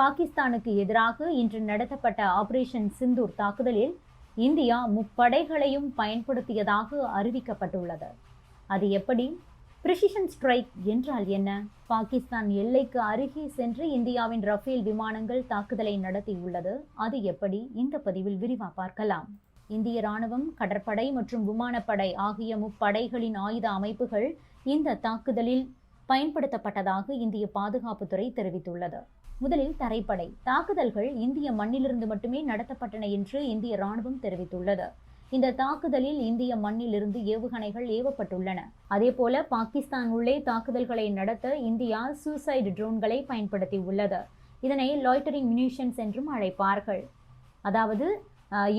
பாகிஸ்தானுக்கு எதிராக இன்று நடத்தப்பட்ட ஆபரேஷன் சிந்தூர் தாக்குதலில் இந்தியா முப்படைகளையும் பயன்படுத்தியதாக அறிவிக்கப்பட்டுள்ளது. அது எப்படி? பிரிசிஷன் ஸ்ட்ரைக் என்றால் என்ன? பாகிஸ்தான் எல்லைக்கு அருகே சென்று இந்தியாவின் ரஃபேல் விமானங்கள் தாக்குதலை நடத்தியுள்ளது. அது எப்படி? இந்த பதிவில் விரிவா பார்க்கலாம். இந்திய ராணுவம் கடற்படை மற்றும் விமானப்படை ஆகிய முப்படைகளின் ஆயுத அமைப்புகள் இந்த தாக்குதலில் பயன்படுத்தப்பட்டதாக இந்திய பாதுகாப்புத்துறை தெரிவித்துள்ளது. முதலில் தரைப்படை. தாக்குதல்கள் இந்திய மண்ணிலிருந்து மட்டுமே நடத்தப்பட்டன என்று இந்திய ராணுவம் தெரிவித்துள்ளது. இந்த தாக்குதலில் இந்திய மண்ணிலிருந்து ஏவுகணைகள் ஏவப்பட்டுள்ளன. அதேபோல பாகிஸ்தான் உள்ளே தாக்குதல்களை நடத்த இந்தியா சூசைடு ட்ரோன்களை பயன்படுத்தி உள்ளது இதனை லாய்டரிங் மினிஷன்ஸ் என்றும் அழைப்பார்கள். அதாவது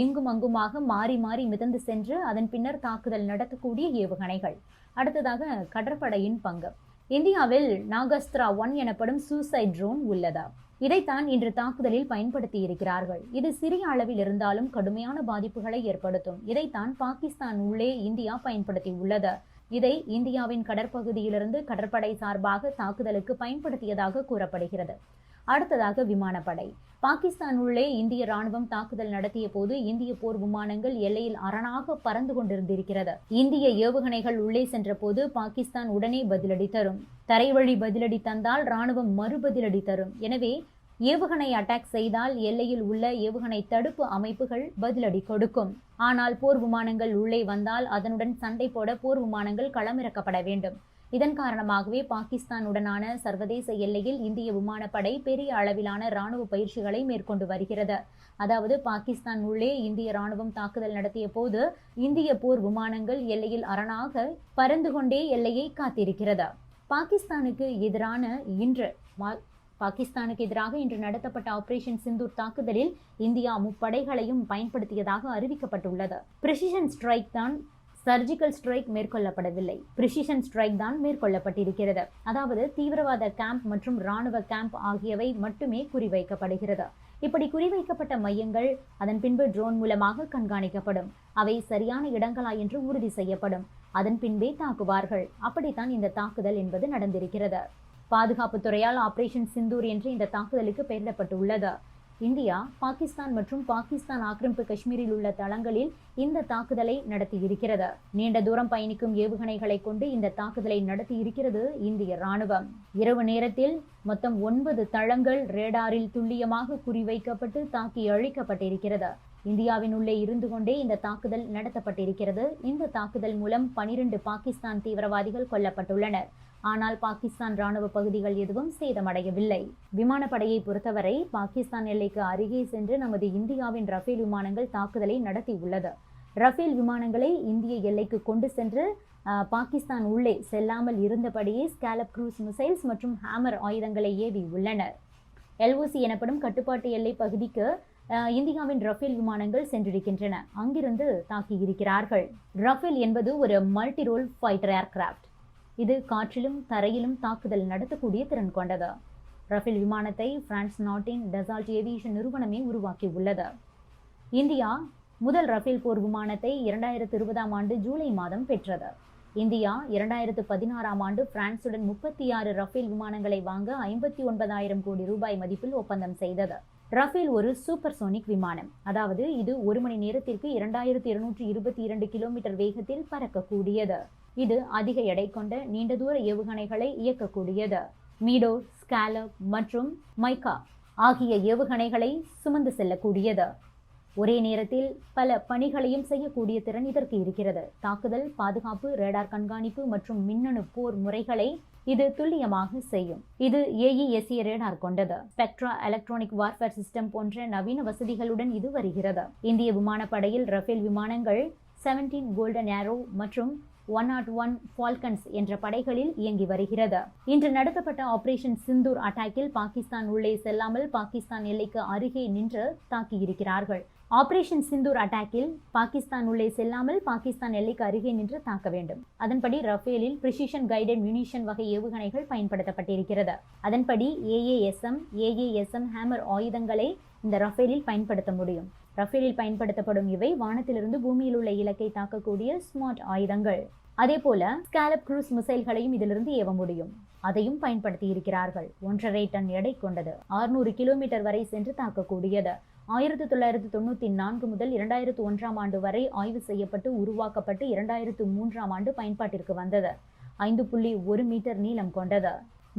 இங்கும் அங்குமாக மாறி மாறி மிதந்து சென்று அதன் பின்னர் தாக்குதல் நடத்தக்கூடிய ஏவுகணைகள். அடுத்ததாக கடற்படையின் பங்கு. இந்தியாவில் நாகஸ்திரா ஒன் எனப்படும் சூசைட் ட்ரோன் உள்ளதா? இதைத்தான் இன்று தாக்குதலில் பயன்படுத்தி இருக்கிறார்கள். இது சிறிய அளவில் இருந்தாலும் கடுமையான பாதிப்புகளை ஏற்படுத்தும். இதைத்தான் பாகிஸ்தான் உள்ளே இந்தியா பயன்படுத்தி உள்ளது இதை இந்தியாவின் கடற்பகுதியிலிருந்து கடற்படை சார்பாக தாக்குதலுக்கு பயன்படுத்தியதாக கூறப்படுகிறது. அடுத்ததாக விமானப்படை. பாகிஸ்தான் உள்ளே இந்திய ராணுவம் தாக்குதல் நடத்திய போது இந்திய போர் விமானங்கள் எல்லையில் அரணாக பறந்து கொண்டிருந்திருக்கிறது. இந்திய ஏவுகணைகள் உள்ளே சென்ற போது பாகிஸ்தான் உடனே பதிலடி தரும். தரைவழி பதிலடி தந்தால் ராணுவம் மறுபதிலடி தரும். எனவே ஏவுகணை அட்டாக் செய்தால் எல்லையில் உள்ள ஏவுகணை தடுப்பு அமைப்புகள் பதிலடி கொடுக்கும். ஆனால் போர் விமானங்கள் உள்ளே வந்தால் அதனுடன் சண்டை போட போர் விமானங்கள் களமிறக்கப்பட வேண்டும். இதன் காரணமாகவே பாகிஸ்தானுடனான சர்வதேச எல்லையில் இந்திய விமானப்படை பெரிய அளவிலான ராணுவ பயிற்சிகளை மேற்கொண்டு வருகிறது. அதாவது பாகிஸ்தான் உள்ளே இந்திய ராணுவம் தாக்குதல் நடத்திய போது இந்திய போர் விமானங்கள் எல்லையில் அரணாக பறந்து கொண்டே எல்லையை காத்திருக்கிறது. பாகிஸ்தானுக்கு எதிரான இன்று பாகிஸ்தானுக்கு எதிராக இன்று நடத்தப்பட்ட ஆபரேஷன் சிந்தூர் தாக்குதலில் இந்தியா முப்படைகளையும் பயன்படுத்தியதாக அறிவிக்கப்பட்டுள்ளது. பிரிசிஷன் ஸ்ட்ரைக் தான் சர்ஜிக்கல் ஸ்ட்ரைக் மேற்கொள்ளப்படவில்லை. பிரிசிஷன் ஸ்ட்ரைக் தான் மேற்கொள்ளப்பட்டிருக்கிறது. அதாவது தீவிரவாத கேம்ப் மற்றும் ராணுவ கேம்ப் ஆகியவை மட்டுமே குறிவைக்கப்படுகிறது. இப்படி குறிவைக்கப்பட்ட மையங்கள் அதன் பின்பு ட்ரோன் மூலமாக கண்காணிக்கப்படும். அவை சரியான இடங்களா என்று உறுதி செய்யப்படும். அதன் பின்பே தாக்குவார்கள். அப்படித்தான் இந்த தாக்குதல் என்பது நடந்திருக்கிறது. பாதுகாப்புத் துறையால் ஆபரேஷன் சிந்தூர் என்று இந்த தாக்குதலுக்கு பெயரிடப்பட்டுள்ளது. இந்தியா பாகிஸ்தான் மற்றும் பாகிஸ்தான் ஆக்கிரமிப்பு காஷ்மீரில் உள்ள தளங்களில் இந்த தாக்குதலை நடத்தியிருக்கிறது. நீண்ட தூரம் பயணிக்கும் ஏவுகணைகளை கொண்டு இந்த தாக்குதலை நடத்தியிருக்கிறது இந்திய ராணுவம் இரவு நேரத்தில் மொத்தம் ஒன்பது தளங்கள் ரேடாரில் துல்லியமாக குறிவைக்கப்பட்டு தாக்கி அழிக்கப்பட்டிருக்கிறது. இந்தியாவின் உள்ளே இருந்து கொண்டே இந்த தாக்குதல் நடத்தப்பட்டிருக்கிறது. இந்த தாக்குதல் மூலம் பனிரெண்டு பாகிஸ்தான் தீவிரவாதிகள் கொல்லப்பட்டுள்ளனர். ஆனால் பாகிஸ்தான் ராணுவ பகுதிகள் எதுவும் சேதமடையவில்லை. விமானப்படையை பொறுத்தவரை பாகிஸ்தான் எல்லைக்கு அருகே சென்று நமது இந்தியாவின் ரஃபேல் விமானங்கள் தாக்குதலை நடத்தியுள்ளது. ரஃபேல் விமானங்களை இந்திய எல்லைக்கு கொண்டு சென்று பாகிஸ்தான் உள்ளே செல்லாமல் இருந்தபடியே ஸ்காலப் க்ரூஸ் மிசைல்ஸ் மற்றும் ஹேமர் ஆயுதங்களை ஏவி உள்ளனர். எல்ஓசி எனப்படும் கட்டுப்பாட்டு எல்லை பகுதிக்கு இந்தியாவின் ரஃபேல் விமானங்கள் சென்றிருக்கின்றன. அங்கிருந்து தாக்கி இருக்கிறார்கள் ரஃபேல் என்பது ஒரு மல்டி ரோல் ஃபைட்டர் ஏர்கிராஃப்ட். இது காற்றிலும் தரையிலும் தாக்குதல் நடத்தக்கூடிய திறன் கொண்டது. ரஃபேல் விமானத்தை பிரான்ஸ் நாட்டின் டெசால்ட் ஏவியேஷன் நிறுவனமே உருவாக்கி உள்ளது இந்தியா முதல் ரஃபேல் போர் விமானத்தை இரண்டாயிரத்து இருபதாம் ஆண்டு ஜூலை மாதம் பெற்றது. இந்தியா இரண்டாயிரத்து பதினாறாம் ஆண்டு பிரான்சுடன் முப்பத்தி ஆறு ரஃபேல் விமானங்களை வாங்க ஐம்பத்தி ஒன்பதாயிரம் கோடி ரூபாய் மதிப்பில் ஒப்பந்தம் செய்தது. ரஃபேல் ஒரு சூப்பர்சோனிக் விமானம். அதாவது இது ஒரு மணி நேரத்திற்கு இரண்டாயிரத்து இருநூற்றி இருபத்தி இரண்டு கிலோமீட்டர் வேகத்தில் பறக்கக்கூடியது. இது அதிக எடை கொண்ட நீண்ட தூர ஏவுகணைகளை இயக்கக்கூடியது. மீடோ ஸ்காலப் மற்றும் மைக்கா ஆகிய ஏவுகணைகளை சுமந்து செல்லக்கூடியது. ஒரே நேரத்தில் பல பணிகளையும் செய்யக்கூடிய திறன் இதற்கு இருக்கிறது. தாக்குதல் பாதுகாப்பு ரேடார் கண்காணிப்பு மற்றும் மின்னணு போர் முறைகளை இது துல்லியமாக செய்யும். இது ஏஇஎஸ்ஏ ரேடார் கொண்டது. ஸ்பெக்ட்ரா எலக்ட்ரானிக் வார்ஃபேர் சிஸ்டம் போன்ற நவீன வசதிகளுடன் இது வருகிறது. இந்திய விமானப்படையில் ரஃபேல் விமானங்கள் 17 கோல்டன் ஏரோ மற்றும் ஒன் நாட் ஒன் ஃபால்கன்ஸ் என்ற படைகளில் இயங்கி வருகிறது. இன்று நடத்தப்பட்ட ஆபரேஷன் சிந்தூர் அட்டாக்கில் பாகிஸ்தான் உள்ளே செல்லாமல் பாகிஸ்தான் எல்லைக்கு அருகே நின்று தாக்கியிருக்கிறார்கள். ஆபரேஷன் சிந்தூர் அட்டாக்கில் பாகிஸ்தான் உள்ளே செல்லாமல் பாகிஸ்தான் எல்லைக்கு அருகே நின்று தாக்க வேண்டும். அதன்படி ரஃபேலில் பிரிசிஷன் கைடட் மியூனிஷன் வகை ஏவுகணைகள் பயன்படுத்தப்பட்டிருக்கிறது. அதன்படி ஏஏஎஸ்எம் ஏஏஎஸ்எம் ஹேமர் ஆயுதங்களை இந்த ரஃபேலில் பயன்படுத்த முடியும். ரஃபேலில் பயன்படுத்தப்படும் இவை வானத்திலிருந்து பூமியில் உள்ள இலக்கை தாக்கக்கூடிய ஸ்மார்ட் ஆயுதங்கள். அதேபோல ஸ்காலப் குரூஸ் மிசைல்களையும் இதிலிருந்து ஏவ முடியும். அதையும் பயன்படுத்தி இருக்கிறார்கள். ஒன்றரை டன் எடை கொண்டது. 600 கிலோமீட்டர் வரை சென்று தாக்கக்கூடியது. ஆயிரத்தி தொள்ளாயிரத்தி தொண்ணூத்தி நான்கு முதல் இரண்டாயிரத்து ஒன்றாம் ஆண்டு வரை ஆய்வு செய்யப்பட்டு உருவாக்கப்பட்டு இரண்டாயிரத்து மூன்றாம் ஆண்டு பயன்பாட்டிற்கு வந்தது. ஐந்து புள்ளி ஒரு மீட்டர் நீளம் கொண்டது.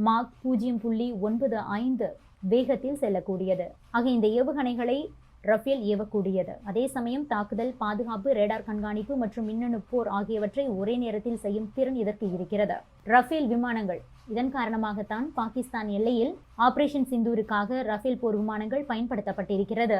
மார்க் பூஜ்ஜியம் புள்ளி ஒன்பது ஐந்து வேகத்தில் செல்லக்கூடியது. ஆக இந்த ஏவுகணைகளை ரஃபேல் ஏவக்கூடியது அதே சமயம் தாக்குதல் பாதுகாப்பு ரேடார் கண்காணிப்பு மற்றும் மின்னணு போர் ஆகியவற்றை ஒரே நேரத்தில் செய்யும் திறன் இதற்கு இருக்கிறது. ரஃபேல் விமானங்கள். இதன் காரணமாகத்தான் பாகிஸ்தான் எல்லையில் ஆபரேஷன் சிந்தூருக்காக ரஃபேல் போர் விமானங்கள் பயன்படுத்தப்பட்டிருக்கிறது.